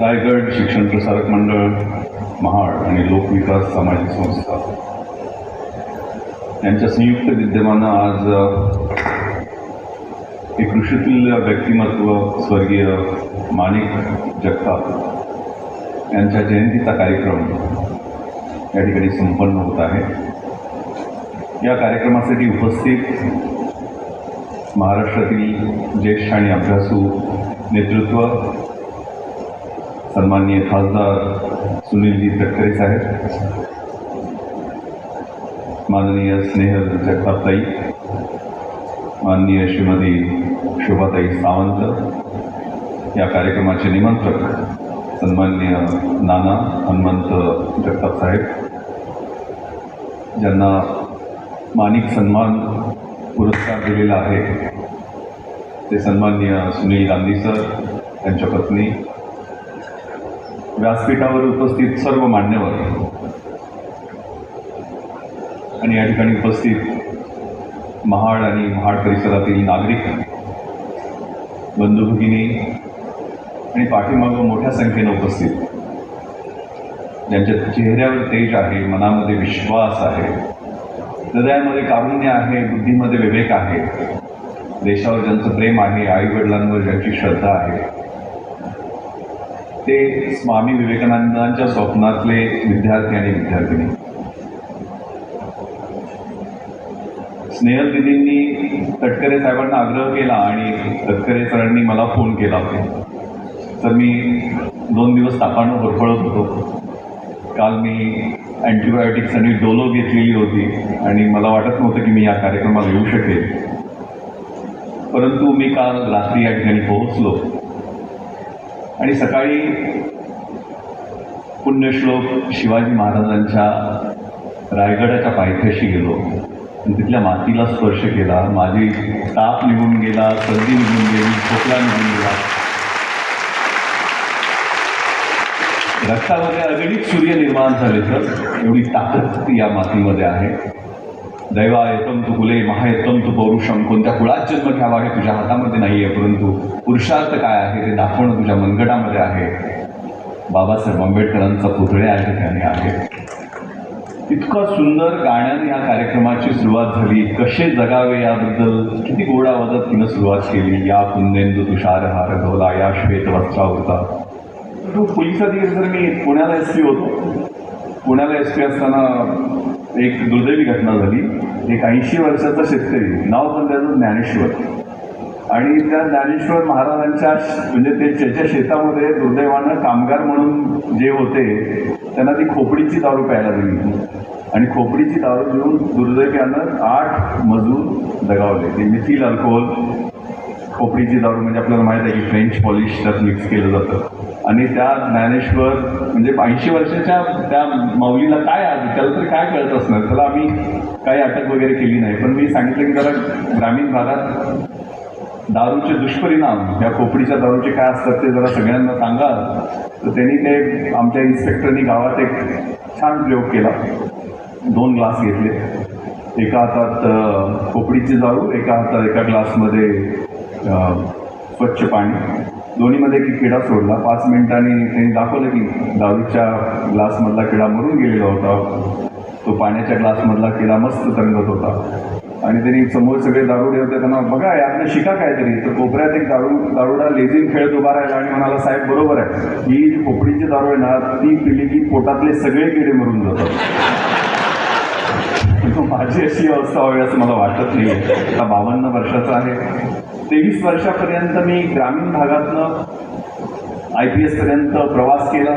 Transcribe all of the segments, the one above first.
रायगड शिक्षण प्रसारक मंडळ महाड आणि लोकविकास सामाजिक संस्था. यांच्या संयुक्त विद्यमानं आज एक कृषीतील व्यक्तिमत्व स्वर्गीय माणिक जगताप यांच्या जयंतीचा कार्यक्रम या ठिकाणी संपन्न होत आहे. या कार्यक्रमासाठी उपस्थित महाराष्ट्रातील ज्येष्ठ आणि अभ्यासू नेतृत्व सन्माननीय खासदार सुनीलजी तटकरे साहेब माननीय स्नेहल जगतापताई माननीय श्रीमती शोभाताई सावंत या कार्यक्रमाचे निमंत्रक सन्माननीय नाना हनुमंत जगताप साहेब ज्यांना मानिक सन्मान पुरस्कार दिलेला आहे ते सन्माननीय सुनील गांधी सर त्यांच्या पत्नी व्यासपीठावर उपस्थित सर्व मान्यवर. आणि या ठिकाणी उपस्थित महाड आणि महाड परिसरातील नागरिक बंधू भगिनी आणि पाठीमागं मोठ्या संख्येनं उपस्थित. ज्यांच्या चेहऱ्यावर तेज आहे मनामध्ये विश्वास आहे हृदयामध्ये कारुण्य आहे बुद्धीमध्ये विवेक आहे देशावर ज्यांचं प्रेम आहे आईवडिलांवर ज्यांची श्रद्धा आहे ते स्वामी विवेकानंदांच्या स्वप्नातले विद्यार्थी आणि विद्यार्थिनी. स्नेहल दिदींनी तटकरे साहेबांना आग्रह केला आणि तटकरे सरांनी मला फोन केला. तर मी दोन दिवस तापानं होरपळत होतो. काल मी अँटीबायोटिक्स आणि डोलो घेतलेली होती आणि मला वाटत नव्हतं की मी या कार्यक्रमाला येऊ शकेल. परंतु मी काल रात्री या ठिकाणी पोहोचलो. आणि सकाळी पुण्यश्लोक शिवाजी महाराजांच्या रायगडाच्या पायथ्याशी गेलो. आणि तिथल्या मातीला स्पर्श केला. माझी ताप निघून गेला सर्दी निघून गेली खोकला निघून गेला. रक्तामध्ये अगणित सूर्य निर्माण झाले तर एवढी ताकद या मातीमध्ये आहे. दैवा येतम तू कुले महायतम तू पौरुषम कोणत्या कुळात जन्म घ्यावा हे तुझ्या हातामध्ये नाही आहे परंतु पुरुषार्थ काय आहे ते दाखवणं तुझ्या मनगटामध्ये आहे. बाबासाहेब आंबेडकरांचा पुतळे या ठिकाणी आहे. इतकं सुंदर गाण्याने या कार्यक्रमाची सुरुवात झाली. कसे जगावे याबद्दल किती गोडा वाजत तिनं सुरुवात केली. या कुंदेंदू तुषार हार गवला या श्वेत वस्त्रावृता तो पोलीस अधिकारी सर मी पुण्याला एस पी होतो. पुण्याला एस पी असताना एक दुर्दैवी घटना झाली. एक ऐंशी वर्षाचा शेतकरी नाव पण त्याचं ज्ञानेश्वर. आणि त्या ज्ञानेश्वर महाराजांच्या म्हणजे ते त्याच्या शेतामध्ये दुर्दैवानं कामगार म्हणून जे होते त्यांना ती खोपडीची दारू प्यायला दिली. आणि खोपडीची दारू घेऊन दुर्दैवानं आठ मजूर दगावले. ते मिथिल अल्कोहोल खोपडीची दारू म्हणजे आपल्याला माहीत आहे की फ्रेंच पॉलिश त्यात मिक्स केलं जातं. आणि त्या ज्ञानेश्वर म्हणजे ऐंशी वर्षाच्या त्या माऊलीला काय आहे त्याला तरी काय कळत असणार? त्याला आम्ही काही अटक वगैरे केली नाही. पण मी सांगितलं की जरा ग्रामीण भागात दारूचे दुष्परिणाम या कोपडीच्या दारूचे काय असतात ते जरा सगळ्यांना सांगा. तर त्यांनी ते आमच्या इन्स्पेक्टरनी गावात एक छान प्रयोग केला. दोन ग्लास घेतले. एका हातात अ, दारू एका हातात एका ग्लासमध्ये स्वच्छ पाणी. दोन्हीमध्ये की किडा सोडला. पाच मिनिटांनी त्यांनी दाखवलं की दारूच्या ग्लासमधला किडा मरून गेलेला होता. तो पाण्याच्या ग्लासमधला किडा मस्त तरंगत होता. आणि त्यांनी समोर सगळे दारुडे होते. त्यांना बघा यातनं शिका काहीतरी. तर कोपऱ्यात एक दारू दारुडा लेझिम खेळत उभा राहिला आणि म्हणाला साहेब बरोबर आहे. ही जी खोपडीची दारू आहे ना ती पिली की पोटातले सगळे किडे मरून जातात. माझी अशी अवस्था व्हावी असं मला वाटत नाही आता बावन्न वर्षाचा आहे. तेवीस वर्षापर्यंत मी ग्रामीण भागातनं आय पी एसपर्यंत प्रवास केला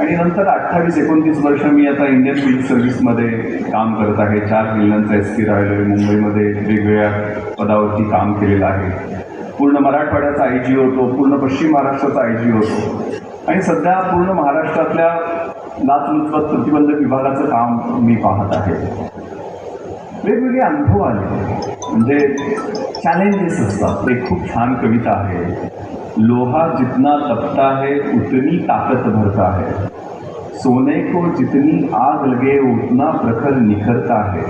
आणि नंतर अठ्ठावीस एकोणतीस वर्ष मी आता इंडियन सिव्हिल सर्व्हिसमध्ये काम करत आहे. चार जिल्ह्यांचा एस पी राहिलो आहे मुंबईमध्ये वेगवेगळ्या पदावरती काम केलेलं आहे. पूर्ण मराठवाड्याचा आय जी होतो. पूर्ण पश्चिम महाराष्ट्राचा आय जी होतो. आणि सध्या पूर्ण महाराष्ट्रातल्या लाचलुचपत प्रतिबंधक विभागाचं काम मी पाहत आहे. वेगवेगळे अनुभव आले. म्हणजे चॅलेंजेस असतात एक खूप छान कविता आहे लोहा जितना तपता है, उतनी ताकत भरता है। सोने को जितनी आग लगे, उतना प्रखर निखरता है।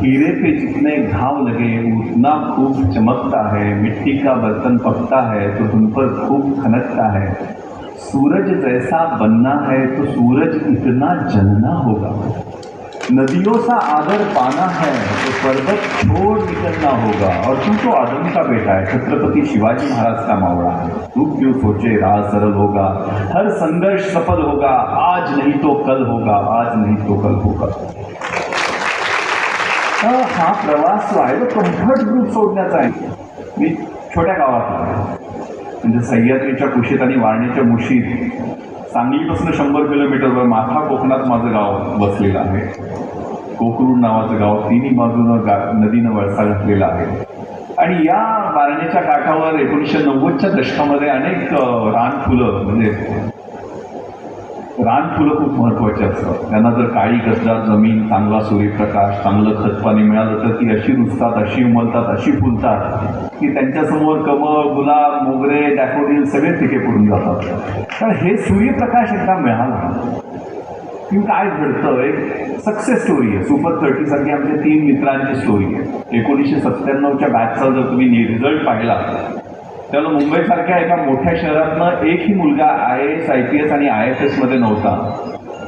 हीरे पे जितने घाव लगे, उतना खूब चमकता है। मिट्टी का बर्तन पकता है तो तुम पर खूब खनकता है। सूरज जैसा बनना है तो सूरज इतना जलना होगा। नदियों सा आदर पाना है तो पर्वत छोड़ निकलना होगा। और तू तो आदम का बेटा है छत्रपति शिवाजी महाराज का मावड़ा है। तू क्यों सोचे राज सरल होगा? हर संघर्ष सफल होगा आज नहीं तो कल होगा आज नहीं तो कल होगा। हा प्रवास जो आहे तो कम्फर्ट ग्रुप सोडण्याचा आहे. मी छोट्या गावात म्हणजे सह्याद्रीच्या कुशीत आणि वारणीच्या मुशीत सांगलीपासून शंभर किलोमीटरवर माथा कोकणात माझं गाव बसलेलं आहे. कोकरूड नावाचं गाव तिन्ही बाजूनं गा नदीनं वळसा घातलेला आहे. आणि या बारण्याच्या काठावर एकोणीसशे नव्वदच्या दशकामध्ये अनेक रान रानफुलं म्हणजे रानफुलं खूप महत्वाची असतात. त्यांना जर काळी कसदार जमीन चांगला सूर्यप्रकाश चांगलं खतपाणी मिळालं तर ती अशी रुजतात अशी उमलतात अशी फुलतात की त्यांच्यासमोर कमळ गुलाब मोगरे डॅफोडिल सगळे पिके पडून जातात. तर हे सूर्यप्रकाश एकदा मिळाला. की काय घडतं एक सक्सेस स्टोरी आहे. सुपर थर्टी सारखी आमच्या तीन मित्रांची स्टोरी आहे. एकोणीसशे सत्त्याण्णवच्या बॅचचा जर तुम्ही रिझल्ट पाहिला त्याला मुंबईसारख्या एका मोठ्या शहरातनं एकही मुलगा I A S I P S आणि आय एफ एसमध्ये नव्हता.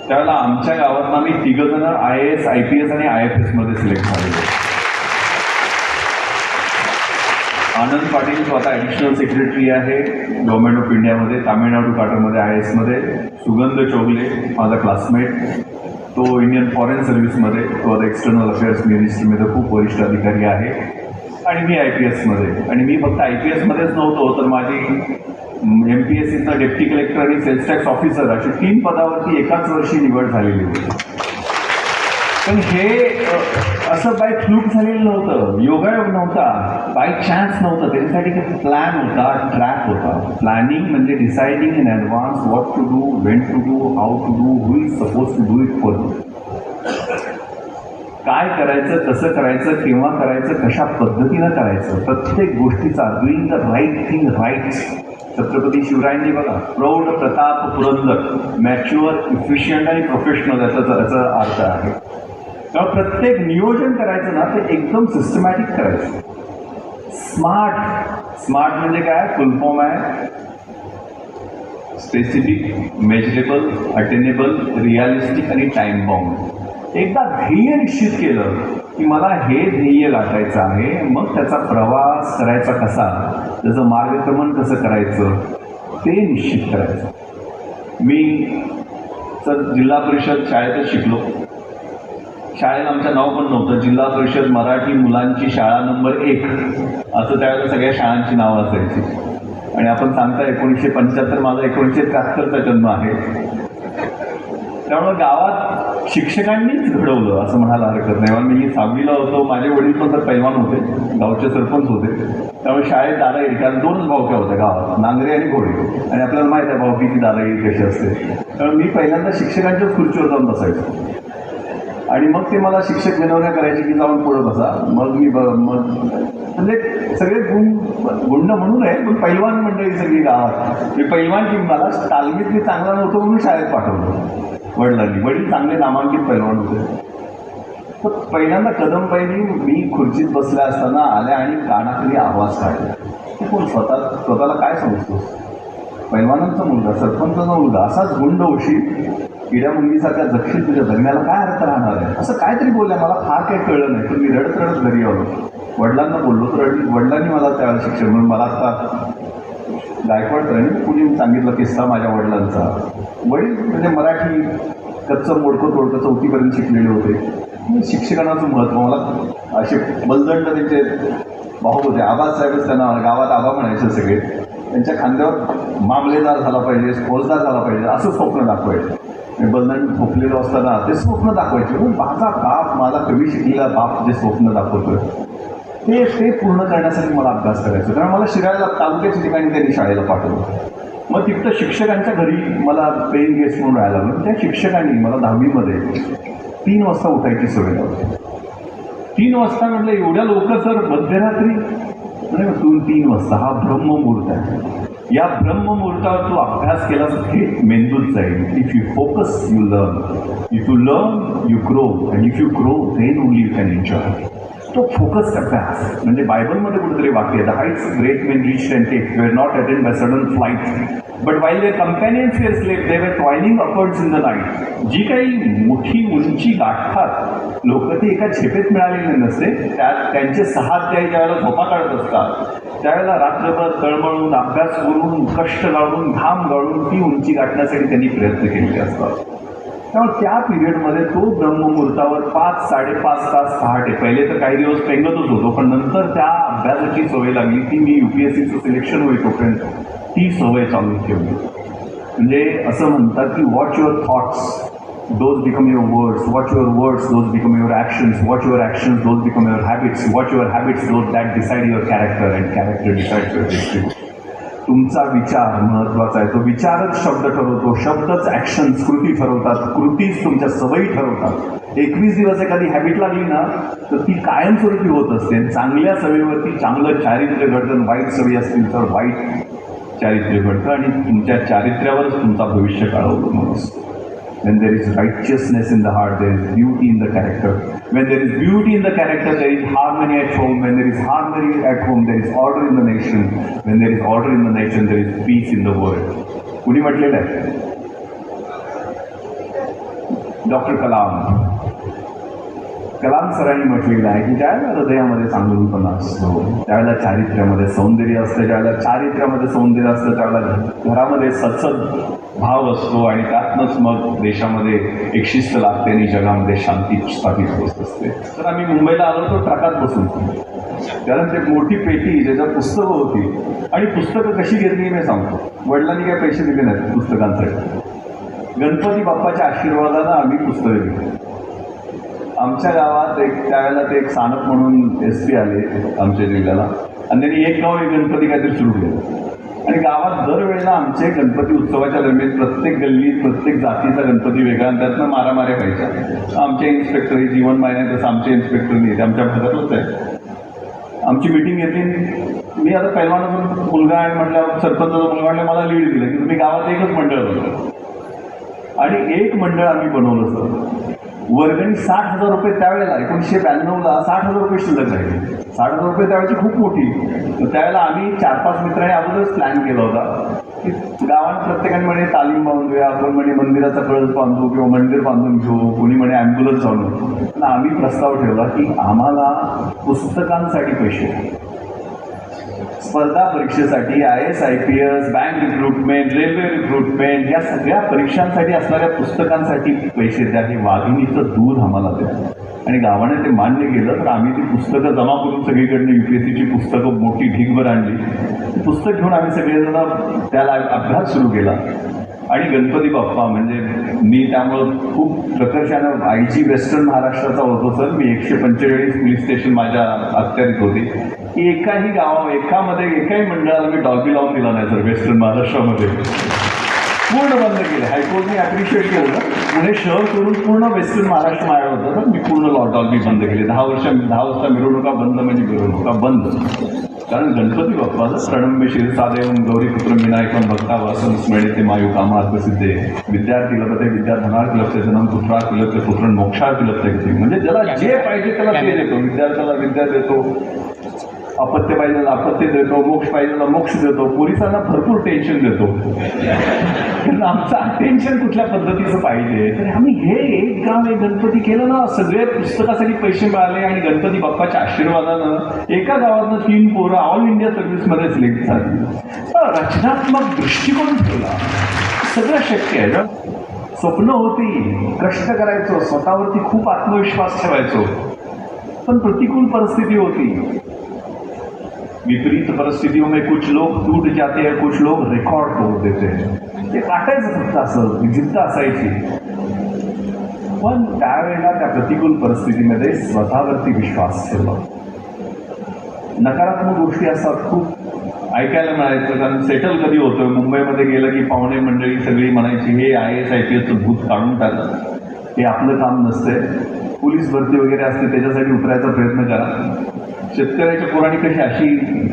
त्यावेळेला आमच्या गावातनं आम्ही तिघंजणं I A S I P S आणि आय एफ एसमध्ये सिलेक्ट झालेलो. आनंद पाटील स्वतः ॲडिशनल सेक्रेटरी आहे गव्हर्नमेंट ऑफ इंडियामध्ये तामिळनाडू क्वार्टरमध्ये आय एसमध्ये सुगंध चोगले माझा क्लासमेट तो इंडियन फॉरेन सर्व्हिसमध्ये तो आता एक्सटर्नल अफेअर्स मिनिस्ट्रीमध्ये खूप वरिष्ठ अधिकारी आहे. आणि मी आय पी एसमध्ये आणि मी फक्त आय पी एसमध्येच नव्हतो तर माझी एम पी एस सीचा डेप्टी कलेक्टर आणि सेल्स टॅक्स ऑफिसर अशी तीन पदावरती एकाच वर्षी निवड झालेली होती. पण हे असं बाय फ्लूक झालेलं नव्हतं. योगायोग नव्हता. बाय चान्स नव्हतं. त्याच्यासाठी काही प्लॅन होता ट्रॅक होता. प्लॅनिंग म्हणजे deciding in advance what to do when to do how to do who is suppose to do it for काय करायचं कसं करायचं केव्हा करायचं कशा पद्धतीनं करायचं प्रत्येक गोष्टीचा doing the right thing right Chhatrapati शिवरायांनी बघा प्रौढ प्रताप पुरंदर मॅच्युअर इफिशियंट आणि प्रोफेशनल याचा याचा अर्थ आहे. तेव्हा प्रत्येक नियोजन करायचं ना ते एकदम सिस्टमॅटिक करायचं. स्मार्ट स्मार्ट म्हणजे काय? फुलफॉर्म आहे. स्पेसिफिक मेजरेबल अटेनेबल रिअलिस्टिक आणि टाइम बाउंड एकदा ध्येय निश्चित केलं की मला हे ध्येय गाठायचं आहे मग त्याचा प्रवास करायचा कसा? त्याचं मार्गक्रमण कसं करायचं? ते निश्चित करायचं. मी तर जिल्हा परिषद शाळेतच शिकलो. शाळेला आमचं नाव पण नव्हतं. जिल्हा परिषद मराठी मुलांची शाळा नंबर एक. असं त्यावेळेला सगळ्या शाळांची नावं असायची. आणि आपण सांगता एकोणीसशे पंच्याहत्तर माझा एकोणीसशे त्र्याहत्तरचा जन्म आहे. त्यामुळे गावात शिक्षकांनीच घडवलं असं म्हणायला हरकत नाही. कारण मी सहावीला होतो माझे वडील पण तर पैलवान होते गावचे सरपंच होते. त्यामुळे शाळेत दादागिरी कारण दोनच भावक्या होत्या गावात नांगरे आणि घोडे. आणि आपल्याला माहीत आहे भावकीची दादा येईल कशी असते. त्यामुळे मी पहिल्यांदा शिक्षकांच्याच खुर्चीवर जाऊन बसायचो. आणि मग ते मला शिक्षक विनवण्या करायचे की जाऊन पुढं बसा. मग मी मग म्हणजे सगळे गुण गुंड म्हणून आहे पण पैलवान मंडळी सगळी गावात. मी पैलवान की मला तालमीत मी चांगला नव्हतो म्हणून शाळेत पाठवलं. वडिलांनी. वडील चांगले नामांकित पैलवान होते. तर पहिल्यांदा कदम पहिली मी खुर्चीत बसल्या असताना आल्या आणि कानाखाली आवाज काढला. तू कोण स्वतः स्वतःला काय समजतोस? पैलवानांचा मुलगा सरपंचाचा मुलगा असाच गुंड उशी किड्या मुंगीसारख्या जखील तुझ्या जगण्याला काय अर्थ राहणार आहे? असं काहीतरी बोलल्या मला फार काही कळलं नाही. तर मी रडत रडत घरी आलो. वडिलांना बोललो तर वडिलांनी मला त्यावेळेला शिक्षण म्हणून मला आता गायकवाड सरांनी कुणी सांगितलं किस्सा माझ्या वडिलांचा. वडील म्हणजे मराठी कच्चं मोडकं तोडकं चौथीपर्यंत शिकलेले होते. शिक्षकांचं महत्त्व मला असे बलदंड त्यांचे भाऊ होते आबासाहेबच त्यांना गावात आबा म्हणायचे सगळे. त्यांच्या खांद्यावर मामलेदार झाला पाहिजे फौजदार झाला पाहिजे असं स्वप्न दाखवायचं. मी बलदान झोपलेलं असताना ते स्वप्न दाखवायचे. पण माझा बाप माझा कवी शिकलेला बाप जे स्वप्न दाखवतोय. ते ते पूर्ण करण्यासाठी मला अभ्यास करायचा कारण मला शिरायला तालुक्याच्या ठिकाणी त्यांनी शाळेला पाठवलं मग तिथं शिक्षकांच्या घरी मला पेन गेस्ट म्हणून राहायला लागलं. त्या शिक्षकांनी मला दहावीमध्ये तीन वाजता उठायची सवय लावली. तीन वाजता म्हटलं एवढ्या लवकर सर मध्यरात्री? म्हणजे दोन तीन वाजता. हा ब्रह्ममुहूर्त आहे. या ब्रह्ममुहूर्तावर तू अभ्यास केला तर थेट मेंदूत जाईल if you focus you learn if you learn you grow and if you grow then only you can enjoy तो फोकस अभ्यास. म्हणजे बायबलमध्ये कुठेतरी वाक्य the heights great men reach and take were not attend by sudden flight but while their companions were slept they were toiling upwards in the night जी काही मोठी उंची गाठतात लोक ती एका झेपेत मिळालेली नसते. त्यात त्यांचे सहा त्या ज्यावेळेला झोपा काढत असतात. त्यावेळेला रात्रभर तळमळून अभ्यास करून कष्ट गाळून घाम गाळून ती उंची गाठण्यासाठी त्यांनी प्रयत्न केलेले असतात. त्यामुळे त्या पिरियडमध्ये तो ब्रह्ममुहूर्तावर पाच साडेपाच तास पहाटे. पहिले तर काही दिवस पेंगतच होतो पण नंतर त्या अभ्यासाची सवय लागली. ती मी युपीएससीचं सिलेक्शन होईपर्यंत तोपर्यंत ती सवय चालू ठेवली. म्हणजे असं म्हणतात की watch your thoughts those become your words watch your words those become your actions watch your actions, those become your habits watch your habits, those that decide your character and character decide your district तुमचा विचार महत्त्वाचा आहे. तो विचारच शब्द ठरवतो. शब्दच actions कृती ठरवतात. कृतीच तुमच्या सवयी ठरवतात. एकवीस दिवस एखादी हॅबिट लागली ना तर ती कायमस्वरूपी होत असते. चांगल्या सवयीवरती चांगलं चारित्र्य घडतं वाईट सवयी असतील तर वाईट चारित्र्य घडतं आणि तुमच्या चारित्र्यावरच तुमचा भविष्य काळ म्हणून असतो. When there is righteousness in the heart, there is beauty in the character. When there is beauty in the character, there is harmony at home. When there is harmony at home, there is order in the nation. When there is order in the nation, there is peace in the world. कुणी म्हटलेलं आहे doctor Kalam Kalam सरांनी म्हटलेलं आहे की ज्यावेळेला हृदयामध्ये चांगलपणा असतो त्यावेळेला चारित्र्यामध्ये सौंदर्य असतं ज्यावेळेला चारित्र्यामध्ये सौंदर्य असतं त्यावेळेला घरामध्ये सत्सद भाव असतो आणि त्यातनंच मग देशामध्ये एक शिस्त लागते आणि जगामध्ये शांती स्थापित होत असते. तर आम्ही मुंबईला आलो तो ट्रकात बसून. त्यानंतर एक मोठी पेटी ज्याच्यात पुस्तकं होती. आणि पुस्तकं कशी घेतली मी सांगतो. वडिलांनी काही पैसे दिले नाहीत पुस्तकांसाठी गणपती बाप्पाच्या आशीर्वादानं आम्ही पुस्तकं घेतली. आमच्या गावात एक त्यावेळेला ते एक सानप म्हणून एस पी आले आमच्या जिल्ह्याला. आणि त्यांनी एक गाव एक गणपती काहीतरी सुरू केलं. आणि गावात दरवेळेला आमचे गणपती उत्सवाच्या दरम्यान प्रत्येक गल्लीत प्रत्येक जातीचा गणपती वेगळा आणि त्यातनं मारामाऱ्या व्हायच्या. आमचे इन्स्पेक्टर हे जीवन माहिती तसं आमचे इन्स्पेक्टर नाही ते आमच्या भागातलंच आहे. आमची मिटिंग घेतली मी आता पहिलवानाचा मुलगा आहे म्हटल्यावर सरपंचाचा मुलगा म्हटलं मला लीड दिलं की तुम्ही गावात एकच मंडळ बनवलं आणि एक मंडळ आम्ही बनवलं सर वर्गणी साठ हजार रुपये त्यावेळेला एकोणीसशे ब्याण्णवला साठ हजार रुपये शिल्लक राहिले. साठ रुपये त्यावेळेची खूप मोठी. तर त्यावेळेला आम्ही चार पाच मित्रांनी अगोदरच प्लॅन केला होता की गावात प्रत्येकाने म्हणे तालीम बांधूया आपण म्हणे मंदिराचा कळस बांधू किंवा मंदिर बांधून घेऊ कोणी म्हणे ॲम्ब्युलन्स आणू पण आम्ही प्रस्ताव ठेवला की आम्हाला पुस्तकांसाठी पैसे. स्पर्धा परीक्षेसाठी I S I P S bank recruitment railway recruitment या सगळ्या परीक्षांसाठी असणाऱ्या पुस्तकांसाठी पैसे द्या हे वाघिणीचं दूध आम्हाला द्या. आणि गावाने ते मान्य केलं तर आम्ही ती पुस्तकं जमा करून सगळीकडनं यू पी एस सीची पुस्तकं मोठी ढीगभर आणली. ती पुस्तक घेऊन आम्ही सगळेजण त्याला अभ्यास सुरू केला. आणि गणपती बाप्पा म्हणजे मी त्यामुळं खूप प्रकर्षानं आईची वेस्टर्न महाराष्ट्राचा होतो सर मी एकशे पंचेचाळीस पोलीस स्टेशन माझ्या अखत्यारीत होती. की एकाही गावा एकामध्ये एकाही मंडळाला मी डॉल्बी लावून दिला नाही सर वेस्टर्न महाराष्ट्रामध्ये. पूर्ण बंद केले. हायकोर्टने अप्रिशिएट केलं. पुणे शहर करून पूर्ण वेस्टर्न महाराष्ट्र माझ्या होतं. तर मी पूर्ण लॉकडाऊन मी बंद केली. दहा वर्ष दहा वाजता मिरवणुका बंद म्हणजे मिरवणुका बंद. कारण गणपती बाप्पाचं प्रणम्य गौरी पुत्र विनायकम भक्ता वासन स्मरणे ते मायू कामात प्रसिद्धे विद्यार्थी लपते विद्याधनार्थी लभते जनम पुत्रा लभते पुत्र मोक्षार्थी लभते म्हणजे ज्याला जे पाहिजे त्याला ते देतो. विद्यार्थ्याला विद्या देतो. अपत्य पाहिजे अपत्य देतो मोक्ष पाहिजे मोक्ष देतो. पोलिसांना भरपूर टेन्शन देतो. कारण आमचं अटेन्शन कुठल्या पद्धतीचं पाहिजे? तर आम्ही हे एक काम एक गणपती केलं ना सगळे पुस्तकासाठी पैसे मिळाले आणि गणपती बाप्पाच्या आशीर्वादानं एका गावातनं तीन पोरं ऑल इंडिया सर्व्हिसमध्ये सिलेक्ट झाली. तर रचनात्मक दृष्टिकोन ठेवला. सगळं शक्य आहे ना? स्वप्न होती कष्ट करायचो स्वतःवरती खूप आत्मविश्वास ठेवायचो. पण प्रतिकूल परिस्थिती होती. विपरीत परिस्थितियों में कुछ लोग टूट जाते हैं कुछ लोग रेकॉर्ड तोड़ देते हैं. ते वाटायचं फक्त असं जिद्द असायची. पण त्यावेळेला त्या प्रतिकूल परिस्थितीमध्ये स्वतःवरती विश्वास ठेवला. नकारात्मक गोष्टी असतात खूप. ऐकायला मिळायचं कारण सेटल कधी होतं? मुंबईमध्ये गेलं की पाहुणे मंडळी सगळी म्हणायची हे आय एस आय पी एसचं भूत काढून टाक. हे आपलं काम नसतंय. पोलीस भरती वगैरे असते त्याच्यासाठी उतरायचा प्रयत्न करा. शेतकऱ्याच्या पोरांनी कशी अशी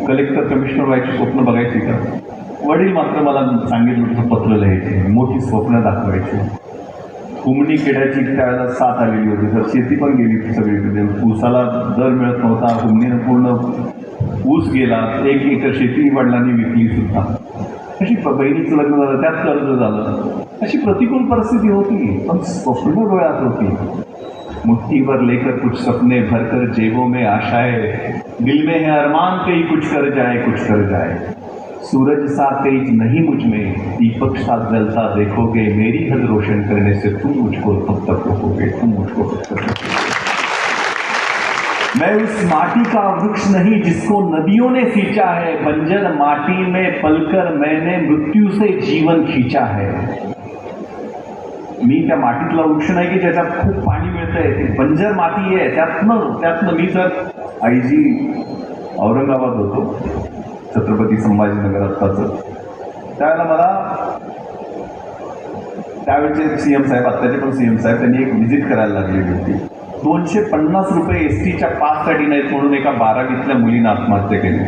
कलेक्टर कमिशनर व्हायची स्वप्न बघायची का? वडील मात्र मला सांगितलं तसं पत्र लिहायचे मोठी स्वप्न दाखवायची. कुमणी खेड्याची त्यावेळेला साथ आलेली होती तर शेती पण गेली सगळीकडे. ऊसाला दर मिळत नव्हता कुमणीनं पूर्ण ऊस गेला एक एकर शेती वडिलांनी विकली सुद्धा. अशी बहिणीचं लग्न झालं त्यात कर्ज झालं. अशी प्रतिकूल परिस्थिती होती. पण स्वप्न डोळ्यात होती. मुट्ठी भर लेकर कुछ सपने भरकर जेबों में आशाएँ, दिल में है अरमान, कहीं कुछ कर जाए, कुछ कर जाए। सूरज सा तेज नहीं मुझमें, दीपक सा जलता देखोगे, मेरी हद रोशन करने से तुम मुझको तब तक रोकोगे तुम मुझको तब तक मैं उस माटी का वृक्ष नहीं जिसको नदियों ने सींचा है, बंजर माटी में पलकर मैंने मृत्यु से जीवन खींचा है। मी त्या मातीतला वृक्ष नाही की ज्याच्यात खूप पाणी मिळतंय ती बंजर माती आहे त्यातनं त्यातनं मी जर आईजी औरंगाबाद होतो छत्रपती संभाजीनगर आत्ताचं त्यावेळेला मला त्यावेळेचे सी एम साहेब आत्ताचे पण सी एम साहेब त्यांनी एक व्हिजिट करायला लागलेली होती. दोनशे पन्नास रुपये एस टीच्या पाससाठी नाहीत म्हणून एका बारावीतल्या मुलीनं आत्महत्या केली.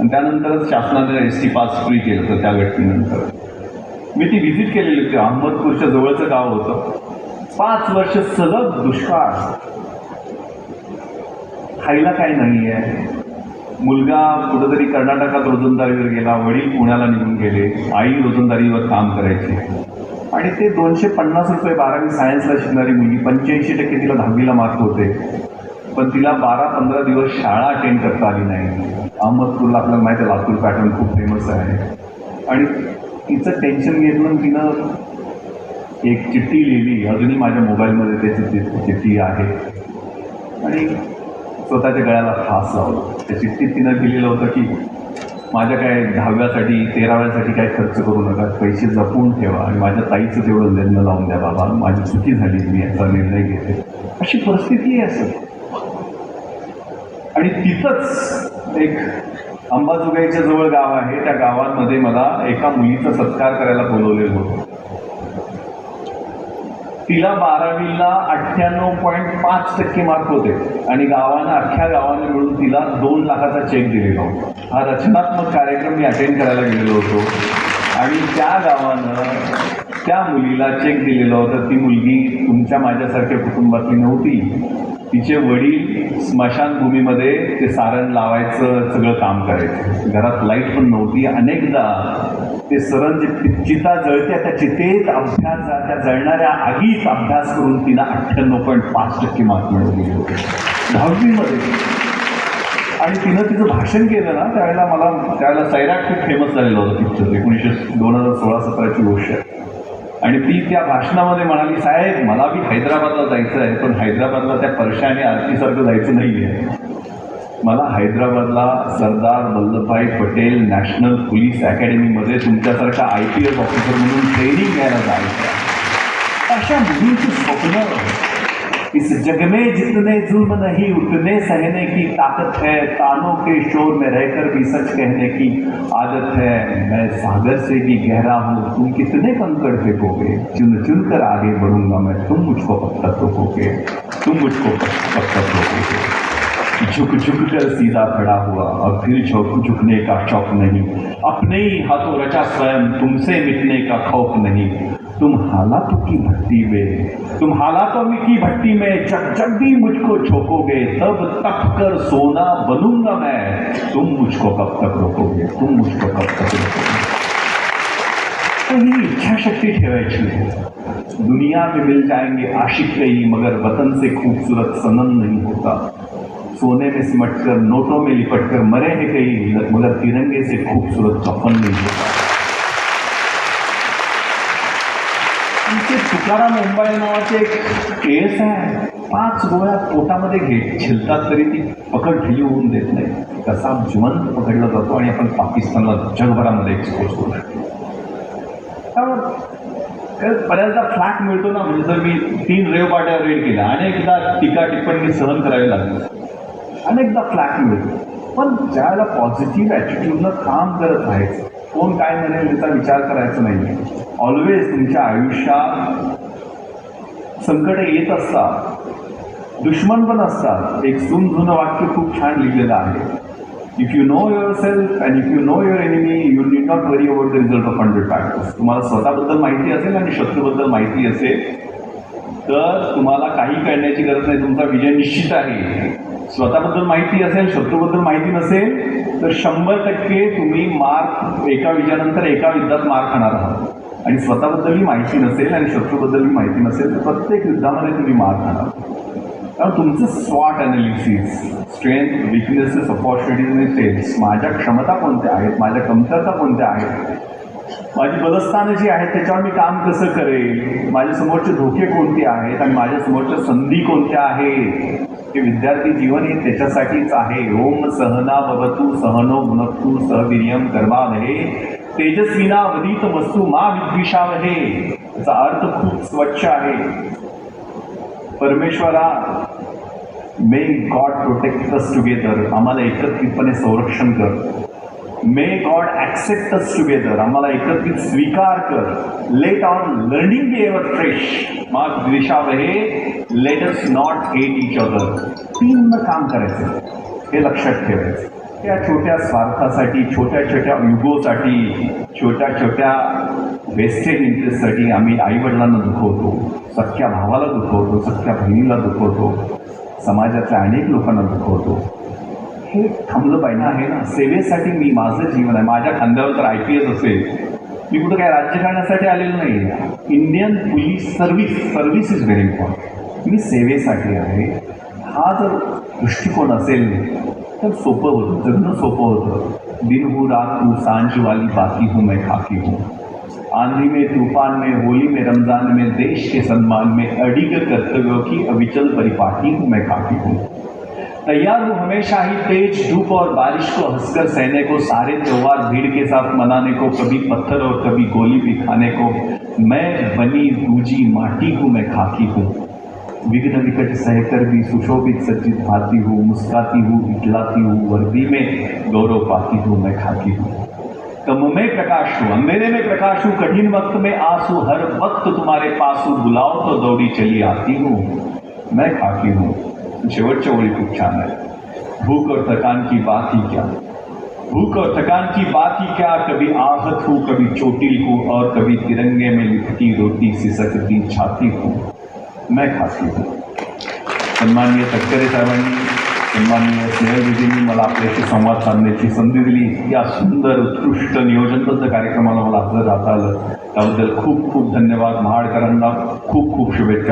आणि त्यानंतरच शासनाने एस टी पास फ्री केलं होतं त्या घटनेनंतर मी ती व्हिजिट केलेली होती. अहमदपूरच्या जवळचं गाव होतं. पाच वर्ष सलग दुष्काळ. खायला काय नाही आहे मुलगा कुठंतरी कर्नाटकात रोजंदारीवर गेला वडील पुण्याला निघून गेले आई रोजंदारीवर काम करायची. आणि ते दोनशे पन्नास रुपये बारावी सायन्सला शिकणारी मुलगी पंच्याऐंशी टक्के तिला दहावीला मार्क होते. पण तिला बारा पंधरा दिवस शाळा अटेंड करता आली नाही. अहमदपूरला आपल्याला माहिती आहे लातूर पॅटर्न खूप फेमस आहे. आणि तिचं टेन्शन घेतलं तिनं एक चिठ्ठी लिहिली. अजूनही माझ्या मोबाईलमध्ये त्याची ती चिठ्ठी आहे. आणि स्वतःच्या गळ्याला खास लावला. त्या चिठ्ठीत तिनं लिहिलेलं होतं की माझ्या काय दहाव्यासाठी तेराव्यासाठी काय खर्च करू नका. पैसे जपून ठेवा आणि माझ्या ताईचं तेवढं लग्न लावून द्या बाबा. माझी चुकी झाली मी याचा निर्णय घेते. अशी परिस्थिती आहे असं. आणि तिथंच एक अंबाजोगाईच्या जवळ गाव आहे. त्या गावांमध्ये मला एका मुलीचा सत्कार करायला बोलवलेलं होतं. तिला बारावीला अठ्ठ्याण्णव पॉईंट पाच टक्के मार्क होते आणि गावानं अख्ख्या गावाने मिळून तिला दोन लाखाचा चेक दिलेला होता. हा रचनात्मक कार्यक्रम मी अटेंड करायला गेलेलो होतो. आणि त्या गावानं त्या मुलीला चेक दिलेला होता. ती मुलगी तुमच्या माझ्यासारख्या कुटुंबातली नव्हती. तिचे वडील स्मशानभूमीमध्ये ते सारण लावायचं सगळं काम करायचे. घरात लाइट पण नव्हती. अनेकदा ते सरण जे चिता जळत्या त्या चितेत अभ्यास त्या जळणाऱ्या आगीत अभ्यास करून तिला अठ्ठ्याण्णव पॉईंट पाच टक्के मार्क मिळवले होते. दहावीमध्ये. आणि तिनं तिचं भाषण केलं ना त्यावेळेला मला त्यावेळेला सैराट खूप फेमस झालेलं होतं पिक्चर एकोणीसशे दोन हजार सोळा सतराची गोष्ट. आहे आणि ती त्या भाषणामध्ये म्हणाली साहेब मला बी हैदराबादला जायचं आहे पण हैदराबादला त्या परशा आणि आरतीसारखं जायचं नाही आहे मला हैदराबादला सरदार वल्लभभाई पटेल नॅशनल पोलीस अकॅडमीमध्ये तुमच्यासारखा आय पी एस ऑफिसर म्हणून ट्रेनिंग घ्यायला जायचं आहे अशा मुलींची स्वप्न इस जग में जितने जुल्म नहीं, उतने सहने की ताकत है। तानों के शोर में रहकर भी सच कहने की आदत है। मैं सागर से भी गहरा हूँ, तुम कितने कंकड़ फेंकोगे चुन चुन कर आगे बढ़ूँगा मैं, तुम मुझको पत्थर तक रोकोगे तुम मुझको पत्थर तक रोकोगे झुक झुक कर सीधा खड़ा हुआ और फिर झुक झुकने का शौक नहीं। अपने ही हाथों रचा स्वयं, तुमसे मिटने का खौफ नहीं। तुम हालातों की भट्टी में, तुम हालातों में की भट्टी में जब जब भी मुझको छोकोगे तब तप कर सोना बनूँगा मैं। तुम मुझको कब तक रोकोगे? तुम मुझको कब तक रोकोगे? तो इच्छा शक्ति दुनिया में मिल जाएँगे आशिक कई मगर वतन से खूबसूरत सनम नहीं होता। सोने में सिमट कर नोटों में लिपट कर मरे हैं कहीं, मगर तिरंगे से खूबसूरत कफन नहीं होता। आमचे तुकाराम मुंबई नावाचे एक केस आहे. पाच गोळ्या पोटामध्ये घे. छिलतात तरी ती पकड ढिली होऊन देत नाही. तसा जिवंत पकडला जातो आणि आपण पाकिस्तानला जगभरामध्ये एक्सपोज करू शकतो. त्यामुळे बऱ्याचदा फ्लॅट मिळतो ना. म्हणजे जर मी तीन रेव पाट्या रेड केल्या अनेकदा टीका टिप्पणी सहन करावी लागली. अनेकदा फ्लॅट मिळतो. पण ज्यावेळेला पॉझिटिव्ह ॲटिट्यूडनं काम करत राहायचं कोण काय म्हणेल याचा विचार करायचा नाही ऑलवेज तुमच्या आयुष्यात संकट येत असतात. दुश्मन पण असतात. एक सुन जुनं वाक्य खूप छान लिहिलेलं आहे. If you know your self and if you know your enemy you need not worry about the result of hundred factors तुम्हाला स्वतःबद्दल माहिती असेल आणि शत्रूबद्दल माहिती असेल तर तुम्हाला काही करण्याची गरज नाही. तुमचा विजय निश्चित आहे. स्वतःबद्दल माहिती असेल शत्रूबद्दल माहिती नसेल तर शंभर टक्के तुम्ही मार्क एका विजयानंतर एका युद्धात मार्क खाणार आहात. आणि स्वतःबद्दलही माहिती नसेल आणि शत्रूबद्दलही माहिती नसेल तर प्रत्येक युद्धामध्ये तुम्ही मार खाणार. कारण तुमचं स्वॉट अनालिसिस स्ट्रेंथ विकनेसेस ऑपॉर्च्युनिटीज आणि सेल्स माझ्या क्षमता कोणत्या आहेत माझ्या कमतरता कोणत्या आहेत? माझी बलस्थानं जी आहेत त्याच्यावर मी काम कसं करेल? माझ्यासमोरचे धोके कोणते आहेत आणि माझ्यासमोरच्या संधी कोणत्या आहेत? हे विद्यार्थी जीवन हे त्याच्यासाठीच आहे. ओम सहना भवतू सहनो भुनक्तु सहवीर्यम कर्मावहे तेजस्विना वदित वस्तू मा विद्विषावहे याचा अर्थ खूप स्वच्छ आहे. परमेश्वरा may God protect us together आम्हाला एकत्रितपणे संरक्षण कर. May God accept us together आम्हाला एकत्रित स्वीकार कर. Let on learning be ever fresh मग द्विषावहे let us not hate each other तीन काम करायचं. हे लक्षात ठेवायचं. त्या छोट्या स्वार्थासाठी छोट्या छोट्या युगोसाठी छोट्या छोट्या वेस्टेड इंटरेस्टसाठी आम्ही आईवडिलांना दुखवतो. सख्या भावाला दुखवतो सख्या बहिणीला दुखवतो. समाजातल्या अनेक लोकांना दुखवतो. हे थांबलं पाहिजे आहे ना. सेवेसाठी मी माझं जीवन आहे. माझ्या खांद्यावर तर आय पी एस असेल. मी कुठं काय राज्य आलेलो नाही. Indian police service service is very important मी सेवेसाठी आहे. हा जर दृष्टिकोन असेल तर सोपं होतं जगणं सोपं होतं, दिन हूँ रात हूँ साँझ वाली बाकी हूँ, मैं खाकी हूँ। आंधी में, तूफ़ान में, होली में, रमज़ान में, देश के सम्मान में, अडिग कर्तव्यों की अविचल परिपाटी हूँ, मैं खाकी हूँ। तैयार हूँ हमेशा ही तेज धूप और बारिश को, हंसकर सहने को, सारे त्योहार भीड़ के साथ मनाने को, कभी पत्थर और कभी गोली भी खाने को, मैं बनी दूजी माटी हूँ, मैं खाकी हूँ। विघ्न विकट सहकर भी सुशोभित सज्जित भाती हूँ, मुस्काती हूँ, इटलाती हूँ, वर्दी में गौरव पाती हूँ, मैं खाती हूँ। कम में प्रकाश हूँ, अंधेरे में प्रकाश हूँ, कठिन वक्त में आँसू, हर वक्त तुम्हारे पास हूँ, बुलाओ तो दौड़ी चली आती हूँ, मैं खाती हूँ। ओळी खूप छान आहे भूख और थकान की बात ही क्या? भूख और थकान की बात ही क्या? कभी आहत हूँ, कभी चोटिल हूँ, और कभी तिरंगे में लिपटी रोटी सिसकती, छाती हूँ। मैं खाती सन्माननीय तटकरे साहेबांनी सन्माननीय स्नेहविधींनी मला आपल्याशी संवाद साधण्याची संधी दिली. या सुंदर उत्कृष्ट नियोजनबद्ध कार्यक्रमाला मला हजर राहता आलं. त्याबद्दल खूप खूप धन्यवाद. महाडकरांना खूप खूप शुभेच्छा.